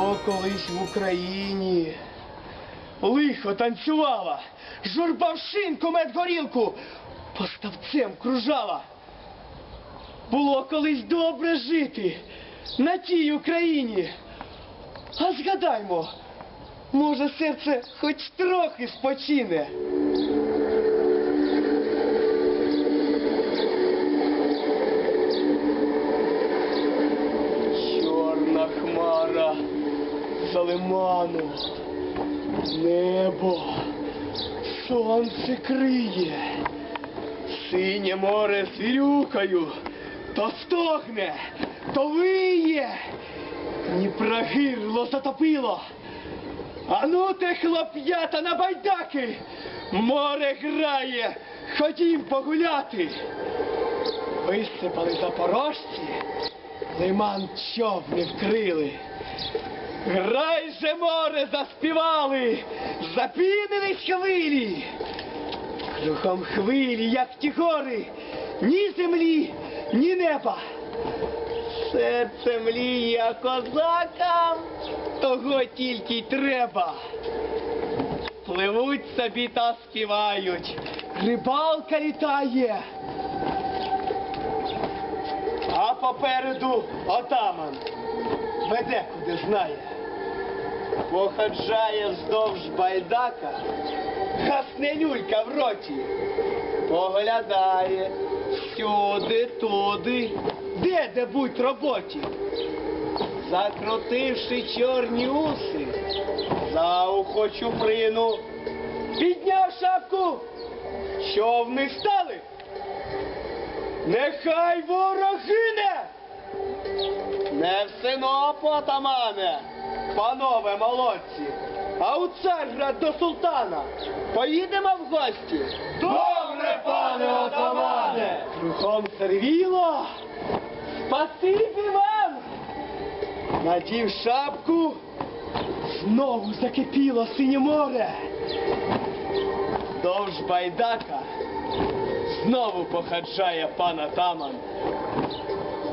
Було колись в Україні. Лихо танцювала, журба в шинку мед горілку, поставцем кружала. Було колись добре жити на тій Україні. А згадаймо, може серце хоч трохи спочине. Чорна хмара за лиману, небо, сонце криє, синє море з вірюкою, то стогне, то виє, Дніпра гирло затопило. Ану те хлоп'ята на байдаки, море грає, ходім погуляти. Висипали запорожці, лиман човни вкрили. Грай же море заспівали, запінились хвилі. Кругом хвилі, як ті гори, ні землі, ні неба. Серце мліє козакам, того тільки й треба. Пливуть собі та співають, рибалка літає. А попереду отаман веде куди знає. Походжає вздовж байдака, гасне люлька в роті, поглядає сюди, туди, де де будь роботі. Закрутивши чорні уси, за ухо чуприну, підняв шапку, човни стали. Нехай ворог гине! Не в синопу, отамане, панове молодці, а у царград до султана. Поїдемо в гості? Добре, пане отамане! Кругом сервіло. Спасибі вам! Надів шапку, знову закипіло синє море. Довж байдака знову походжає пан атаман.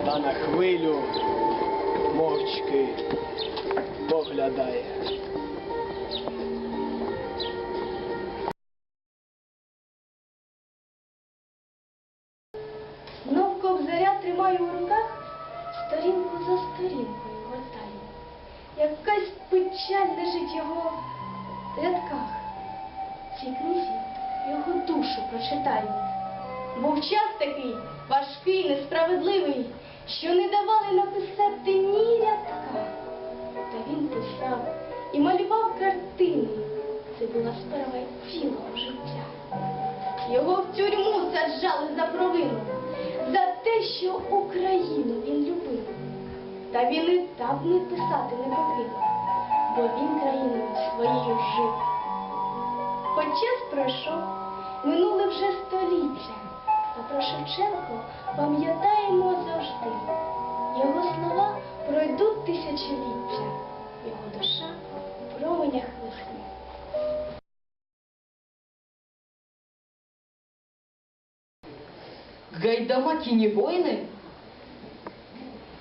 Та на хвилю мовчки поглядає. Знов ковзаря тримаю в руках, сторінку за сторінкою гортаю. Якась печаль лежить його в рядках. В цій книзі його душу прочитаю. Був час такий важкий, несправедливий, що не давали написати ні рядка. Та він писав і малював картини. Це була справа цілого життя. Його в тюрму саджали за провину, за те, що Україну він любив. Та він і так не писати не покинув, бо він країною своєю жив. Хоч час пройшов, минули вже століття, та про Шевченко пам'ятаємо завжди. Його слова пройдуть тисячоліття, його душа в променях весни. Гайдамаки не воины,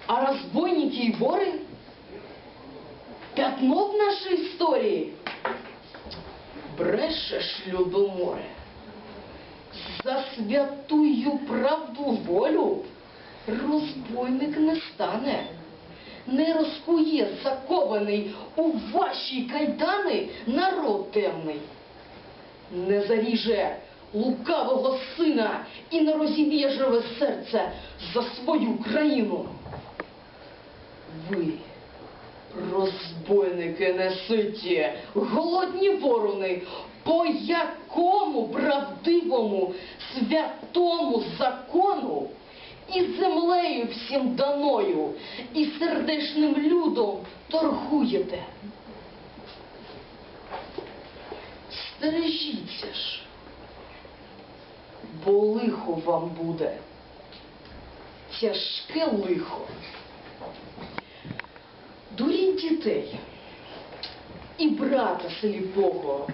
а разбойники и воры? Пятно в нашей истории. Брешешь, Людоморе, за святую правду волю розбойник не стане. Не розкує закований у ваші кайдани народ темний не заріже лукавого сина і не розіб'є живе серце за свою країну. Ви, розбойники неситі, голодні ворони, по якому правдивому святому закону і землею всім даною, і сердешним людом торгуєте. Стережіться ж, бо лихо вам буде. Тяжке лихо. Дуріть дітей і брата сліпого,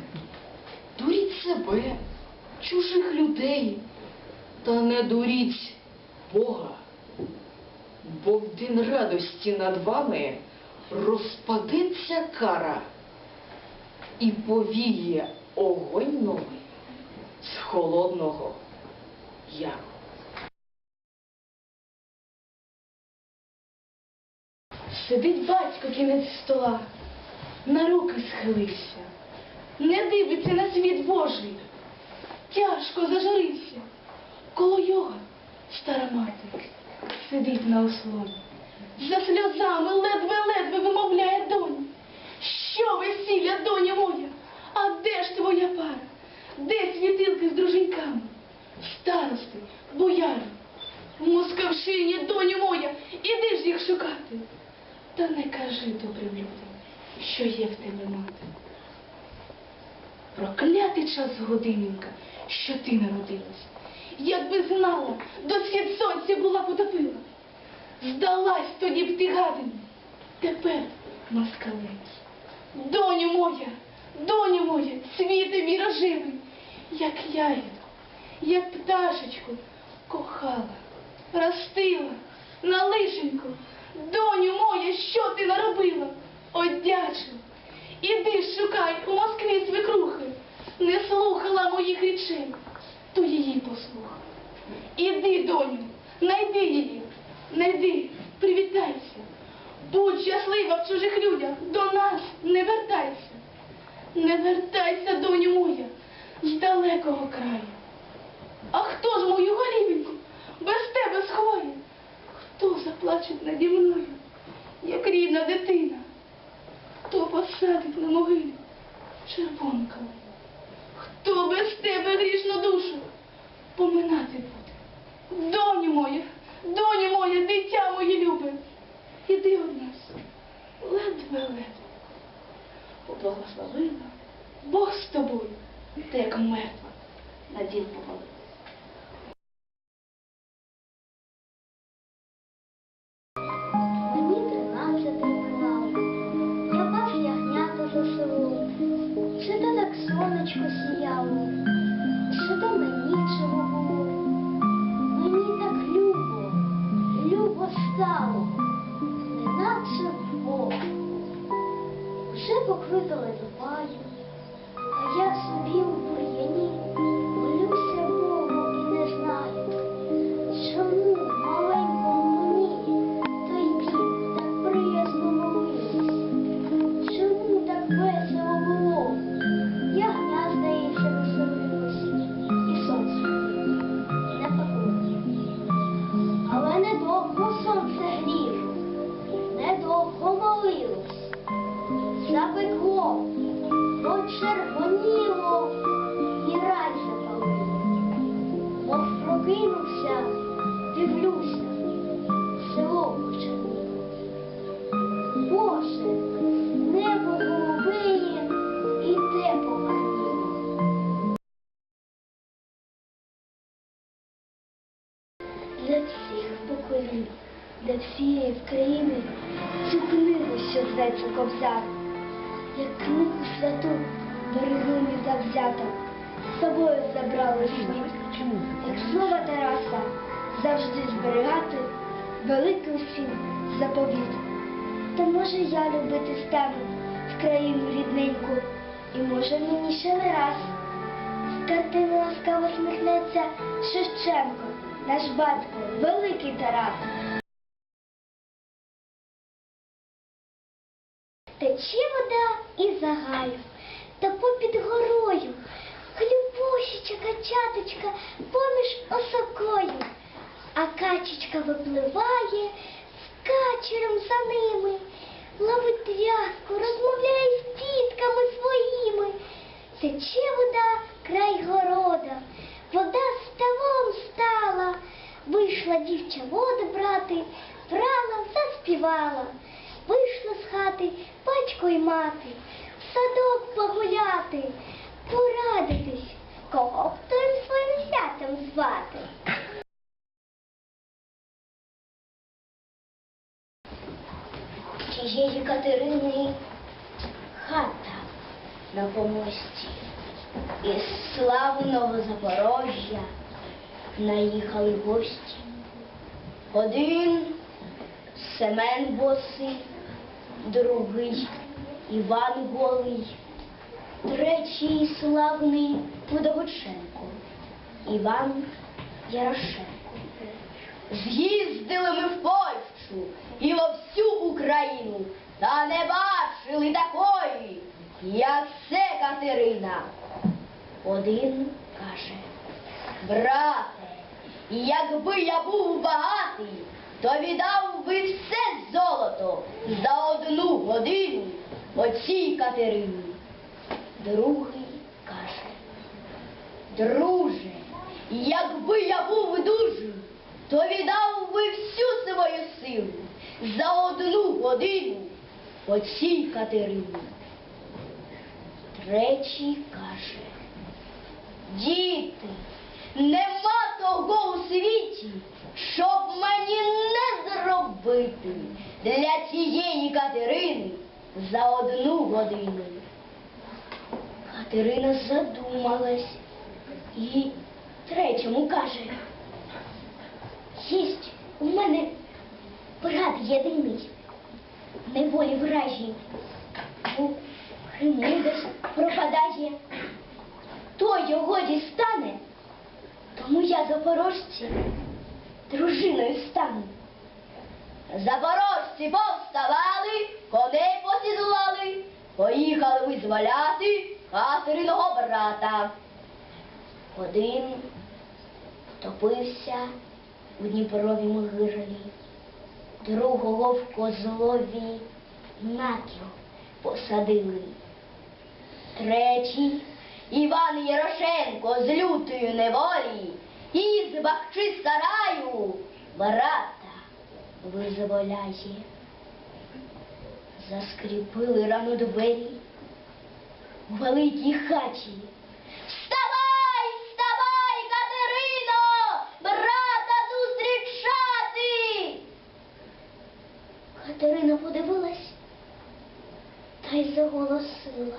дуріть себе, чужих людей, та не дуріть Бога, бо в день радості над вами розпадеться кара і повіє огонь новий з холодного яру. Сидить батько кінець стола, на руки схилився, не дивиться на світ Божий, тяжко зажурився. Коло його стара мати сидить на ослоні. За сльозами ледве-ледве вимовляє донь. Що весілля, доня моя? А де ж твоя пара? Де світилки з друженьками? Старости, бояри, в Москавщині, доню моя, іди ж їх шукати. Та не кажи добрим людям, що є в тебе мати. Проклятий час годиненька, що ти народилась. Якби знала, до схід сонця була потопила. Здалась тоді б ти гадині. Тепер москалець. Доню моя, доню моя, світи мій роживий, як ягіду, як пташечку кохала, ростила на лишеньку. Доню моя, що ти наробила? Одячу. Іди шукай у Москві свекрухи. Не слухала моїх речей, то її послухай. Іди, доню, найди її, найди, привітайся. Будь щаслива в чужих людях, до нас не вертайся. Не вертайся, доню моя, з далекого краю. А хто ж мою голівеньку без тебе сховає? Хто заплаче наді мною, як рідна дитина? Хто посадить на могилі червону калину? Хто без тебе грішну душу поминати буде? Доню моя, доню моя, дитя моє любе, іди од нас, ледве-ледве. Поблагословила Бог з тобою, ти як мертва на дім повалила. Вже покликали до а я собі у зветься як книгу святу берегині завзято, з собою забрали світ як слова Тараса, завжди зберігати великий усім заповіт. Та може я любити стану в країну рідненьку, і може мені ще не раз. З картини ласкаво сміхнеться Шевченко, наш батько, великий Тарас. Тече вода і загаю, та попід горою, Хлюбущича качаточка поміж осокою, а качечка випливає з качером за ними, ловить в'язку, розмовляє з тітками своїми. Тече вода край города, вода ставом стала. Вийшла дівча воду брати, брала, заспівала. Вийшла з хати батько й мати, в садок погуляти, порадитись, кого б то їм своїм святом звати. Тієї Катерини хата на помості. Із славного Запорожжя наїхали гості. Один Семен босий, другий Іван Голий, третій славний Водовиченко, Іван Ярошенко. З'їздили ми в Польщу і во всю Україну, та не бачили такої, як це Катерина. Один каже, Брате, якби я був багатий, то віддав би все золото за одну годину оцій Катерині. другий каже, Друже, якби я був дужий, то віддав би всю свою силу за одну годину оцій Катерині. третій каже, Діти, нема того у світі, щоб мені не зробити для цієї Катерини за одну годину. Катерина задумалась і третьому каже, єсть у мене брат єдиний, неволі вражі, у Криму десь пропадає. То його дістане, тому я запорожці дружиною стану. Запорожці повставали, коней посідували, поїхали визволяти Катериного брата. Один топився у Дніпрові могилі, другого в Козлові наків посадили. Третій Іван Ярошенко з лютої неволі і з сараю брата визволяє. Заскріпили рано двері у великій хаті. Вставай, вставай, Катерино, брата зустрічати. Катерина подивилась та й заголосила.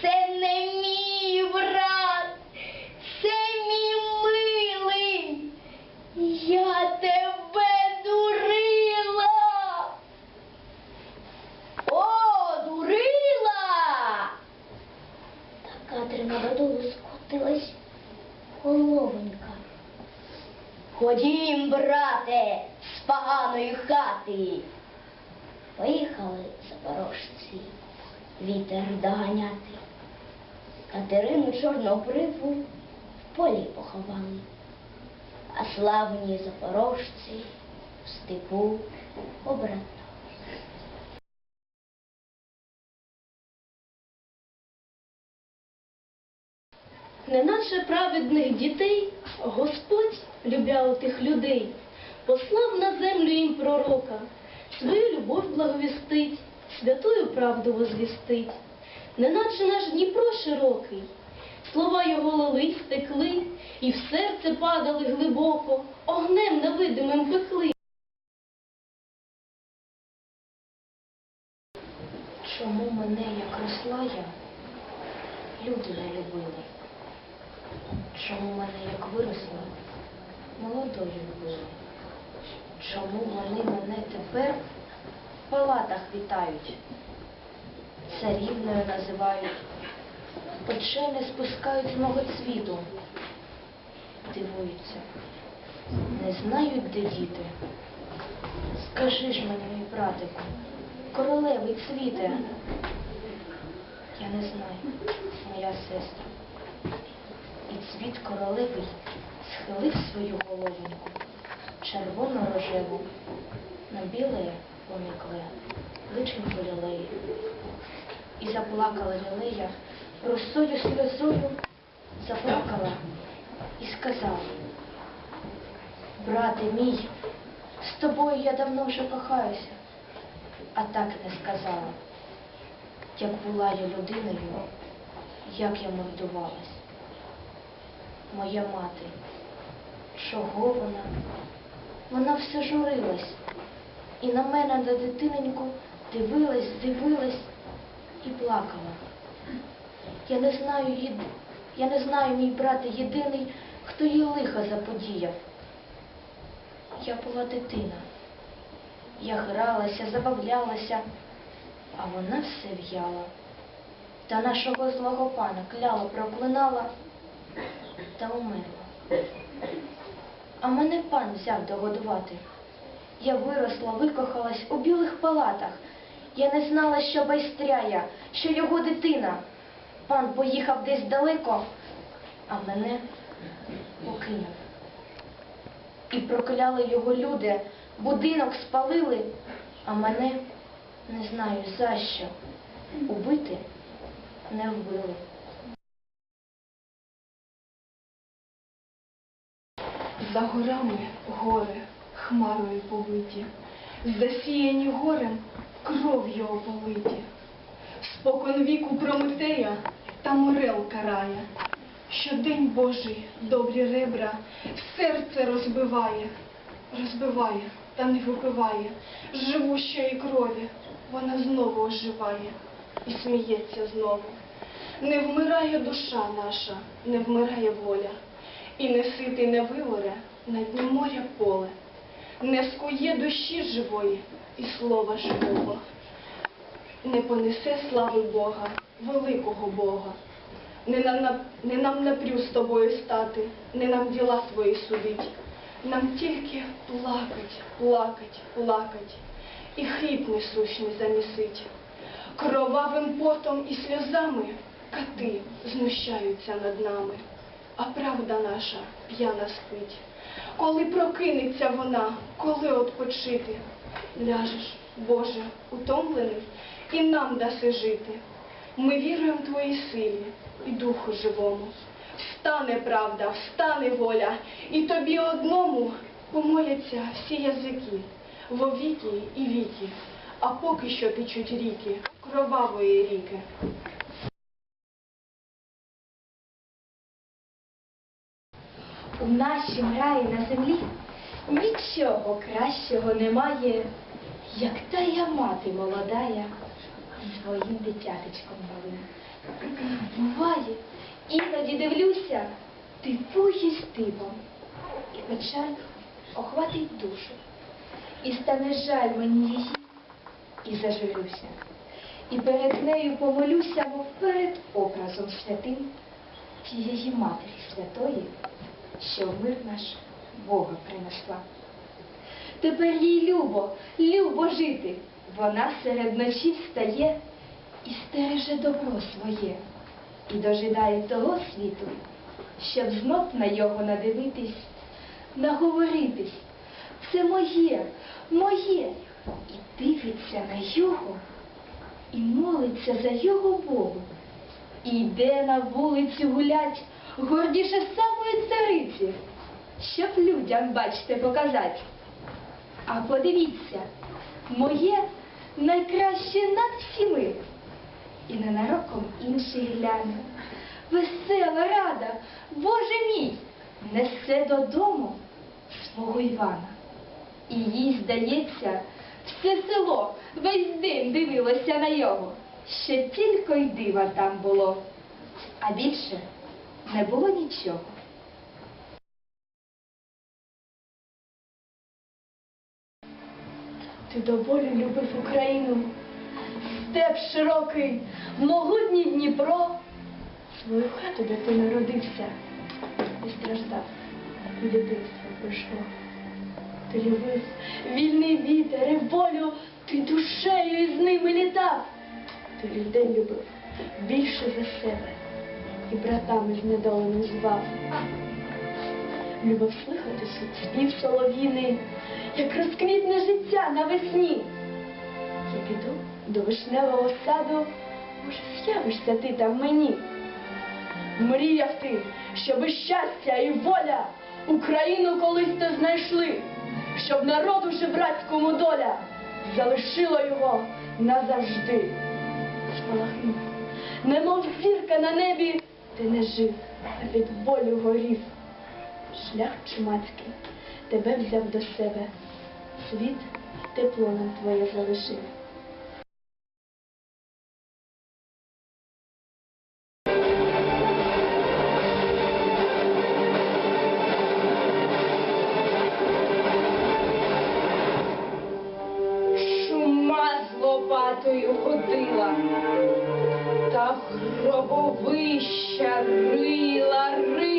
Це не мій брат, це мій милий. Я тебе дурила. О, дурила. Та Катерина додолу скотилась головонька. Ходім, брате, з поганої Поїхали запорожці вітер доганяти. Катерину чорнобриву в полі поховали, а славні запорожці в степу обратно. Неначе праведних дітей Господь, любя тих людей, послав на землю їм пророка, свою любов благовістить, святую правду возвістить, неначе наш Дніпро широкий, слова його лились, стекли, і в серце падали глибоко, огнем невидимим пекли. Чому мене, як росла я, люди не любили? Чому мене, як виросла, молодою любили? Чому вони мене тепер в палатах вітають? Царівною називають, очей не спускають з мого цвіту. Дивуються, не знають, де діти. Скажи ж мені, мій братику, королевий цвіте. Я не знаю, моя сестра. І цвіт королевий схилив свою головоньку, червоно рожеву, на біле поникле, личенько лілеї. І заплакала лілея, росою сльозою заплакала і сказала, брате мій, з тобою я давно вже кохаюся а так не сказала. Як була я людиною, як я мордувалась. Моя мати, чого вона? Вона все журилась. І на мене, на дитиненьку, дивилась, дивилась і плакала. Я не знаю, я не знаю, мій брате єдиний, хто їй лиха заподіяв. Я була дитина, Я гралася, забавлялася, а вона все в'яла. Та нашого злого пана кляла, проклинала та умерла. А мене пан взяв догодувати. Я виросла, викохалась у білих палатах. Я не знала, що байстряя, що його дитина. Пан поїхав десь далеко, а мене покинув. І прокляли його люди, будинок спалили, а мене не знаю за що. Убити не вбили. За горами гори хмарою повиті, засіяні горем кров'ю ополиті. Спокон віку Прометея та морел карає, що день Божий добрі ребра серце розбиває, розбиває та не випиває живущої крові, вона знову оживає і сміється знову. Не вмирає душа наша, не вмирає воля, і не ситий не виворе на дні моря поле, не скує душі живої і слова живого, не понесе слави Бога, великого Бога. Не нам, на- не нам напрю з тобою стати, не нам діла твої судить. Нам тільки плакать, плакать, плакать, і хліб несущний замісить. Кровавим потом і сльозами кати знущаються над нами, а правда наша п'яна спить. Коли прокинеться вона, коли отпочити, ляжеш, Боже, утомлений, і нам даси жити. Ми віруємо в Твої силі і духу живому. Встане правда, встане воля, і тобі одному помоляться всі язики, во віки і віки, а поки що течуть ріки, кровавої ріки. У нашім раї на землі? Нічого кращого немає, як тая мати молодая своїм дитятечком малим. Буває, іноді дивлюся, типує стивом, і печаль охватить душу, і стане жаль мені її, і зажурюся, і перед нею помолюся, мов перед образом святим тієї Матері Святої, що в мир наш Бога принесла. Тепер їй любо, любо жити. Вона серед ночі встає і стереже добро своє, і дожидає того світу, щоб знов на його надивитись, наговоритись. Це моє, моє. І дивиться на його, і молиться за його Богу. І йде на вулицю гулять, гордіше самої цариці, щоб людям, бачите, показать. А подивіться, моє найкраще над всіми. І ненароком інший гляне. Весела рада, Боже мій, несе додому свого Івана. І їй, здається, все село весь день дивилося на його. Ще тільки й дива там було, а більше не було нічого. Ти до болю любив Україну, степ широкий, могутній Дніпро. Свою хату, де ти народився, і страждав, і дитинство пройшло. Ти любив вільний вітер і волю, ти душею із ними літав. Ти людей любив більше за себе і братами знедоленим звав. Любив слухати спів солов'їний, як розквітне життя навесні. Я піду до вишневого саду, може, з'явишся ти там мені. Мріяв ти, щоби щастя і воля Україну колись те знайшли, щоб народу жебрацькому доля залишила його назавжди. Спалахнув, немов зірка на небі, ти не жив, а від болю горів. Шлях чумацький тебе взяв до себе, світ тепло нам твоє залишив. лопатою ходила, та гробовища рила, рила,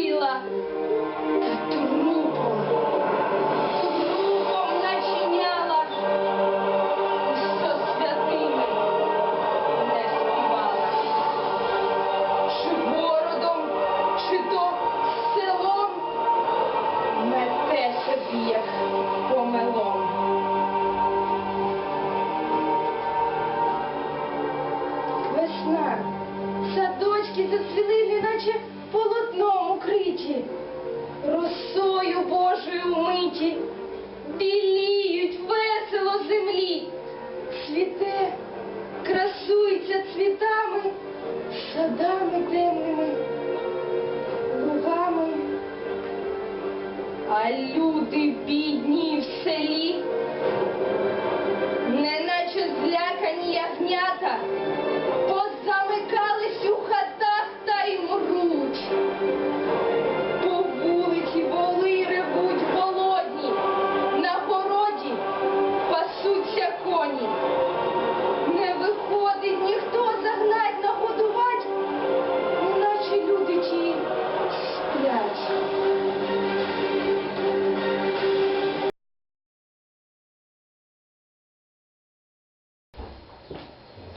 А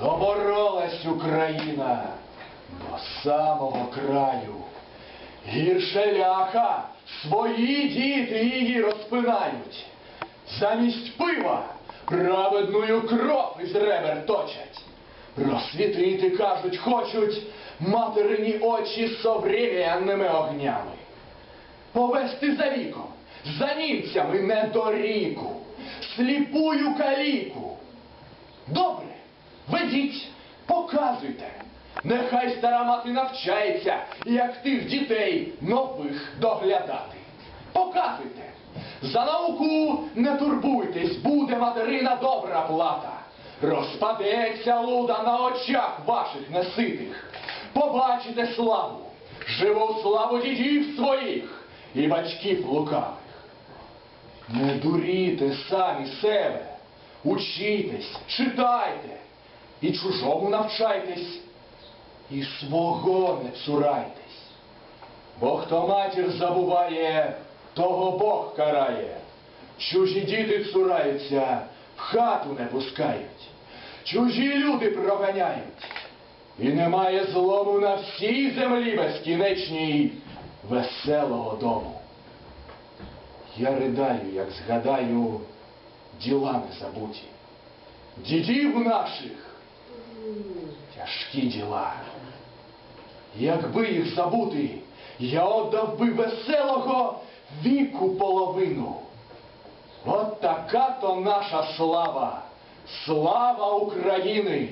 Доборолась Україна до самого краю. Гірше ляха свої діти її розпинають. Замість пива праведною кров із ребер точать. Просвітити, кажуть, хочуть материні очі современними огнями. Повести за віком, за німцями недоріку, сліпую каліку. Добре, ведіть, показуйте. Нехай стара мати навчається, як тих дітей нових доглядати. Показуйте. За науку не турбуйтесь, буде материна добра плата. Розпадеться луда на очах ваших неситих. Побачите славу, живу славу дідів своїх і батьків лукавих. Не дуріте самі себе, учітесь, читайте, і чужому навчайтесь, і свого не цурайтесь. Бо хто матір забуває, того Бог карає. Чужі діти цураються, в хату не пускають. Чужі люди проганяють. І немає злому на всій землі безкінечній веселого дому. Я ридаю, як згадаю діла незабуті. Дідів наших тяжкі діла. Якби їх забути, я отдав би веселого віку половину. От така то наша слава, слава України.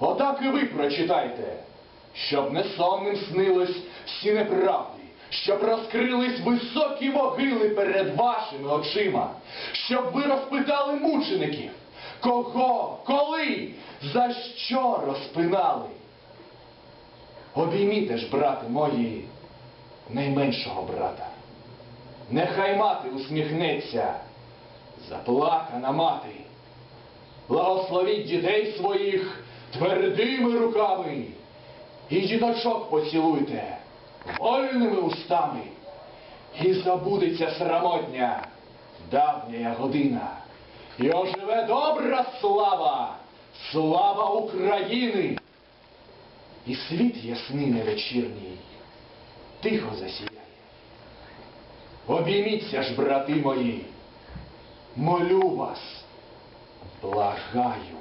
Отак і ви прочитайте, щоб не сонним снилось всі неправди, щоб розкрились високі могили перед вашими очима, щоб ви розпитали мучеників, кого, коли, за що розпинали. Обійміте ж, брати мої, найменшого брата. Нехай мати усміхнеться, заплакана мати. Благословіть дітей своїх твердими руками і діточок поцілуйте вольними устами. І забудеться срамотня, давня година. І оживе добра слава, слава України. І світ ясний невечірній, тихо засіяє. Обійміться ж, брати мої, молю вас, благаю.